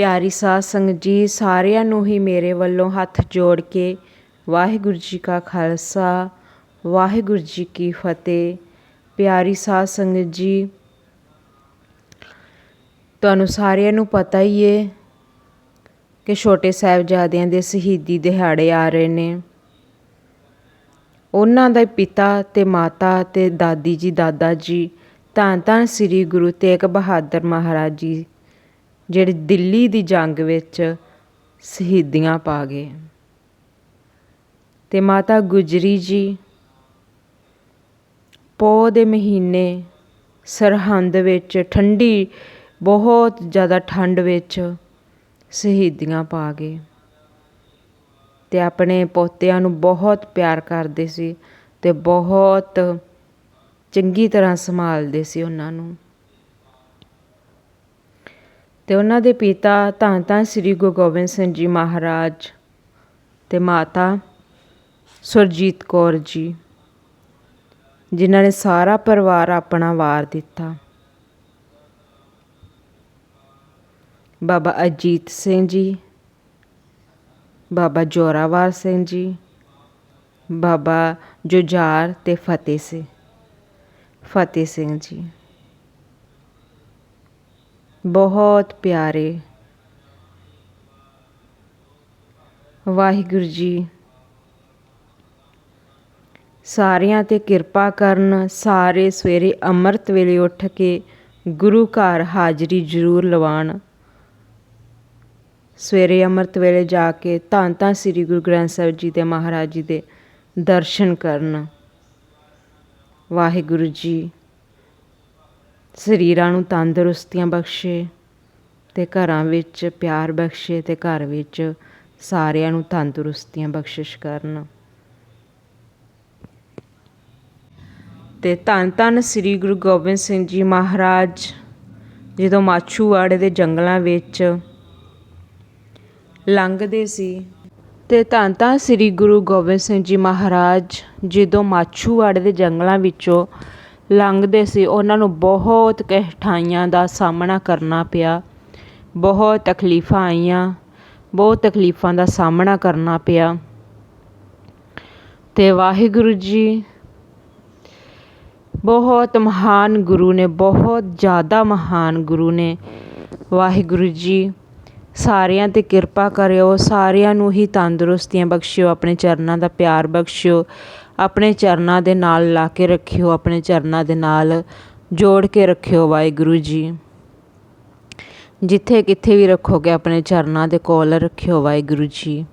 ਪਿਆਰੀ ਸਾਧ ਸੰਗਤ ਜੀ, ਸਾਰਿਆਂ ਨੂੰ ਹੀ ਮੇਰੇ ਵੱਲੋਂ ਹੱਥ ਜੋੜ ਕੇ ਵਾਹਿਗੁਰੂ ਜੀ ਕਾ ਖਾਲਸਾ, ਵਾਹਿਗੁਰੂ ਜੀ ਕੀ ਫਤਿਹ। ਪਿਆਰੀ ਸਾਧ ਸੰਗਤ ਜੀ, ਤੁਹਾਨੂੰ ਸਾਰਿਆਂ ਨੂੰ ਪਤਾ ਹੀ ਏ ਕਿ ਛੋਟੇ ਸਾਹਿਬਜ਼ਾਦਿਆਂ ਦੇ ਸ਼ਹੀਦੀ ਦਿਹਾੜੇ ਆ ਰਹੇ ਨੇ। ਉਹਨਾਂ ਦੇ ਪਿਤਾ ਤੇ ਮਾਤਾ ਤੇ ਦਾਦੀ ਜੀ, ਦਾਦਾ ਜੀ ਧੰਨ ਧੰਨ ਸ੍ਰੀ ਗੁਰੂ ਤੇਗ ਬਹਾਦਰ ਮਹਾਰਾਜ ਜੀ ਜਿਹੜੇ ਦਿੱਲੀ ਦੀ ਜੰਗ ਵਿੱਚ ਸ਼ਹੀਦੀਆਂ ਪਾ ਗਏ ਅਤੇ ਮਾਤਾ ਗੁਜਰੀ ਜੀ ਪੋਹ ਦੇ ਮਹੀਨੇ ਸਰਹੰਦ ਵਿੱਚ ਠੰਡੀ, ਬਹੁਤ ਜ਼ਿਆਦਾ ਠੰਡ ਵਿੱਚ ਸ਼ਹੀਦੀਆਂ ਪਾ ਗਏ। ਤੇ ਆਪਣੇ ਪੋਤਿਆਂ ਨੂੰ ਬਹੁਤ ਪਿਆਰ ਕਰਦੇ ਸੀ ਤੇ ਬਹੁਤ ਚੰਗੀ ਤਰ੍ਹਾਂ ਸੰਭਾਲਦੇ ਸੀ ਉਹਨਾਂ ਨੂੰ। ਅਤੇ ਉਹਨਾਂ ਦੇ ਪਿਤਾ ਧੰਨ ਧੰਨ ਸ੍ਰੀ ਗੁਰੂ ਗੋਬਿੰਦ ਸਿੰਘ ਜੀ ਮਹਾਰਾਜ ਅਤੇ ਮਾਤਾ ਸੁਰਜੀਤ ਕੌਰ ਜੀ, ਜਿਨ੍ਹਾਂ ਨੇ ਸਾਰਾ ਪਰਿਵਾਰ ਆਪਣਾ ਵਾਰ ਦਿੱਤਾ। ਬਾਬਾ ਅਜੀਤ ਸਿੰਘ ਜੀ, ਬਾਬਾ ਜੋਰਾਵਰ ਸਿੰਘ ਜੀ, ਬਾਬਾ ਜੁਝਾਰ ਤੇ ਫਤਿਹ ਸਿੰਘ ਫਤਿਹ ਸਿੰਘ ਜੀ। ਬਹੁਤ ਪਿਆਰੇ। ਵਾਹਿਗੁਰੂ ਜੀ, ਸਾਰਿਆਂ ਤੇ ਕਿਰਪਾ ਕਰਨ ਸਾਰੇ ਸਵੇਰੇ ਅੰਮ੍ਰਿਤ ਵੇਲੇ ਉੱਠ ਕੇ ਗੁਰੂ ਘਰ ਹਾਜ਼ਰੀ ਜ਼ਰੂਰ ਲਵਾਣ। ਸਵੇਰੇ ਅੰਮ੍ਰਿਤ ਵੇਲੇ ਜਾ ਕੇ ਧੰਨ ਧੰਨ ਸ੍ਰੀ ਗੁਰੂ ਗ੍ਰੰਥ ਸਾਹਿਬ ਜੀ ਦੇ ਮਹਾਰਾਜ ਜੀ ਦੇ ਦਰਸ਼ਨ ਕਰਨ। ਵਾਹਿਗੁਰੂ ਜੀ ਸਰੀਰਾਂ ਨੂੰ ਤੰਦਰੁਸਤੀਆਂ ਬਖਸ਼ੇ ਅਤੇ ਘਰਾਂ ਵਿੱਚ ਪਿਆਰ ਬਖਸ਼ੇ ਅਤੇ ਘਰ ਵਿੱਚ ਸਾਰਿਆਂ ਨੂੰ ਤੰਦਰੁਸਤੀਆਂ ਬਖਸ਼ਿਸ਼ ਕਰਨ। ਤੇ ਧੰਨ ਧੰਨ ਸ੍ਰੀ ਗੁਰੂ ਗੋਬਿੰਦ ਸਿੰਘ ਜੀ ਮਹਾਰਾਜ, ਜਦੋਂ ਮਾਛੂਵਾੜੇ ਦੇ ਜੰਗਲਾਂ ਵਿੱਚ ਲੰਘਦੇ ਸੀ ਤੇ ਧੰਨ ਧੰਨ ਸ੍ਰੀ ਗੁਰੂ ਗੋਬਿੰਦ ਸਿੰਘ ਜੀ ਮਹਾਰਾਜ, ਜਦੋਂ ਮਾਛੂਵਾੜੇ ਦੇ ਜੰਗਲਾਂ ਵਿੱਚੋਂ ਲੰਘਦੇ ਸੀ। ਉਹਨਾਂ ਨੂੰ ਬਹੁਤ ਕਠਿਨਾਈਆਂ ਦਾ ਸਾਹਮਣਾ ਕਰਨਾ ਪਿਆ। ਬਹੁਤ ਤਕਲੀਫਾਂ ਆਈਆਂ। ਬਹੁਤ ਤਕਲੀਫਾਂ ਦਾ ਸਾਹਮਣਾ ਕਰਨਾ ਪਿਆ। ਤੇ ਵਾਹਿਗੁਰੂ ਜੀ, ਬਹੁਤ ਮਹਾਨ ਗੁਰੂ ਨੇ, ਬਹੁਤ ਜ਼ਿਆਦਾ ਮਹਾਨ ਗੁਰੂ ਨੇ। ਵਾਹਿਗੁਰੂ ਜੀ, ਸਾਰਿਆਂ ਤੇ ਕਿਰਪਾ ਕਰਿਓ। ਸਾਰਿਆਂ ਨੂੰ ਹੀ ਤੰਦਰੁਸਤੀਆਂ ਬਖਸ਼ਿਓ। ਆਪਣੇ ਚਰਨਾਂ ਦਾ ਪਿਆਰ ਬਖਸ਼ਿਓ। ਆਪਣੇ ਚਰਨਾਂ ਦੇ ਨਾਲ ਲਾ ਕੇ ਰੱਖਿਓ, ਆਪਣੇ ਚਰਨਾਂ ਦੇ ਨਾਲ ਜੋੜ ਕੇ ਰੱਖਿਓ ਵਾਹਿਗੁਰੂ ਜੀ। ਜਿੱਥੇ ਕਿੱਥੇ ਵੀ ਰੱਖੋਗੇ, ਆਪਣੇ ਚਰਨਾਂ ਦੇ ਕੋਲ ਰੱਖਿਓ ਵਾਹਿਗੁਰੂ ਜੀ।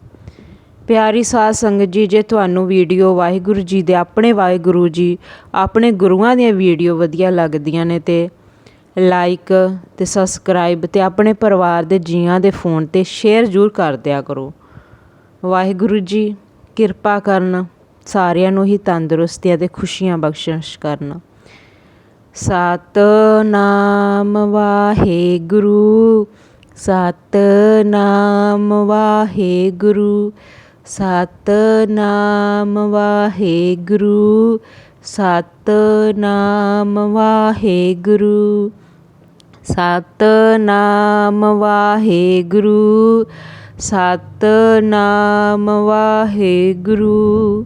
ਪਿਆਰੀ ਸਾਧ ਸੰਗਤ ਜੀ, ਜੇ ਤੁਹਾਨੂੰ ਵੀਡੀਓ ਵਾਹਿਗੁਰੂ ਜੀ ਦੇ ਆਪਣੇ ਵਾਹਿਗੁਰੂ ਜੀ, ਆਪਣੇ ਗੁਰੂਆਂ ਦੀਆਂ ਵੀਡੀਓ ਵਧੀਆ ਲੱਗਦੀਆਂ ਨੇ ਤੇ ਲਾਈਕ ਤੇ ਸਬਸਕ੍ਰਾਈਬ ਤੇ ਆਪਣੇ ਪਰਿਵਾਰ ਦੇ ਜੀਆਂ ਦੇ ਫੋਨ ਤੇ ਸ਼ੇਅਰ ਜ਼ਰੂਰ ਕਰ ਦਿਆ ਕਰੋ। ਵਾਹਿਗੁਰੂ ਜੀ, ਕਿਰਪਾ ਕਰਨ। ਸਾਰਿਆਂ ਨੂੰ ਹੀ ਤੰਦਰੁਸਤੀਆਂ ਅਤੇ ਖੁਸ਼ੀਆਂ ਬਖਸ਼ਿਸ਼ ਕਰਨ। ਸਤਨਾਮ ਵਾਹਿਗੁਰੂ ਸਤਨਾਮ ਵਾਹਿਗੁਰੂ ਸਤਨਾਮ ਵਾਹਿਗੁਰੂ ਸਤਨਾਮ ਵਾਹਿਗੁਰੂ ਸਤਨਾਮ ਵਾਹਿਗੁਰੂ ਸਤਨਾਮ ਵਾਹਿਗੁਰੂ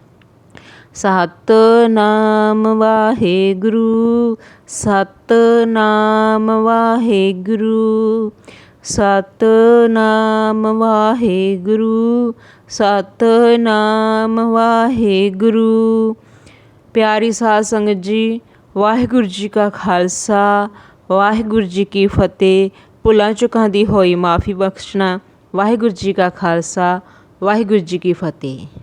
ਸਤਨਾਮ ਵਾਹਿਗੁਰੂ ਸਤਨਾਮ ਵਾਹਿਗੁਰੂ ਸਤਨਾਮ ਵਾਹਿਗੁਰੂ ਸਤਨਾਮ ਵਾਹਿਗੁਰੂ। ਪਿਆਰੀ ਸਾਧ ਸੰਗਤ ਜੀ, ਵਾਹਿਗੁਰੂ ਜੀ ਕਾ ਖਾਲਸਾ, ਵਾਹਿਗੁਰੂ ਜੀ ਕੀ ਫਤਿਹ। ਭੁੱਲਾਂ ਚੁੱਕਾਂ ਦੀ ਹੋਈ ਮਾਫੀ ਬਖਸ਼ਣਾ, ਵਾਹਿਗੁਰੂ ਜੀ ਕਾ ਖਾਲਸਾ, ਵਾਹਿਗੁਰੂ ਜੀ ਕੀ ਫਤਿਹ।